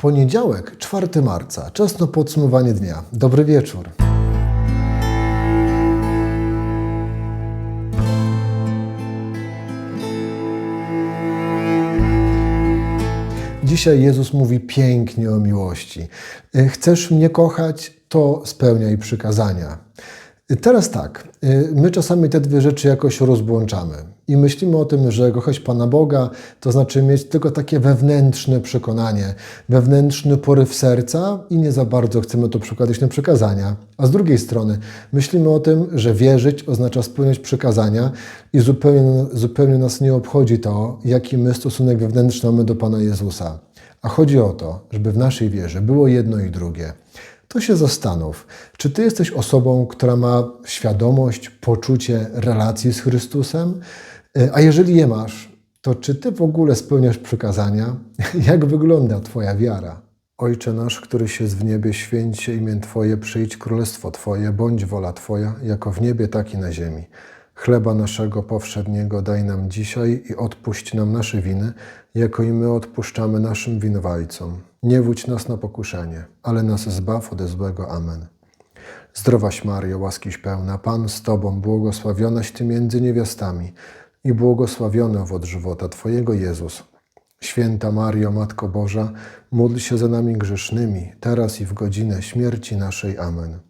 Poniedziałek, 4 marca, czas na podsumowanie dnia. Dobry wieczór. Dzisiaj Jezus mówi pięknie o miłości. Y, Chcesz mnie kochać, to spełniaj przykazania. Teraz tak, y, my czasami te dwie rzeczy jakoś rozłączamy i myślimy o tym, że kochać Pana Boga to znaczy mieć tylko takie wewnętrzne przekonanie, wewnętrzny poryw serca i nie za bardzo chcemy to przekładać na przykazania. A z drugiej strony myślimy o tym, że wierzyć oznacza spełniać przykazania i zupełnie, zupełnie nas nie obchodzi to, jaki my stosunek wewnętrzny mamy do Pana Jezusa. A chodzi o to, żeby w naszej wierze było jedno i drugie. To się zastanów, czy ty jesteś osobą, która ma świadomość, poczucie relacji z Chrystusem? Y, A jeżeli je masz, to czy ty w ogóle spełniasz przykazania? Jak wygląda twoja wiara? Ojcze nasz, któryś jest w niebie, święć się imię Twoje, przyjdź królestwo Twoje, bądź wola Twoja, jako w niebie, tak i na ziemi. Chleba naszego powszedniego daj nam dzisiaj i odpuść nam nasze winy, jako i my odpuszczamy naszym winowajcom. Nie wódź nas na pokuszenie, ale nas zbaw ode złego. Amen. Zdrowaś Mario, łaskiś pełna, Pan z Tobą, błogosławionaś Ty między niewiastami i błogosławiony owoc żywota Twojego Jezus. Święta Mario, Matko Boża, módl się za nami grzesznymi, teraz i w godzinę śmierci naszej. Amen.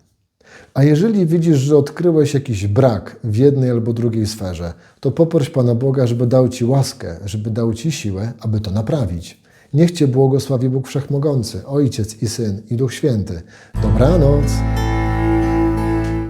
A jeżeli widzisz, że odkryłeś jakiś brak w jednej albo drugiej sferze, to poproś Pana Boga, żeby dał Ci łaskę, żeby dał Ci siłę, aby to naprawić. Niech Cię błogosławi Bóg Wszechmogący, Ojciec i Syn i Duch Święty. Dobranoc!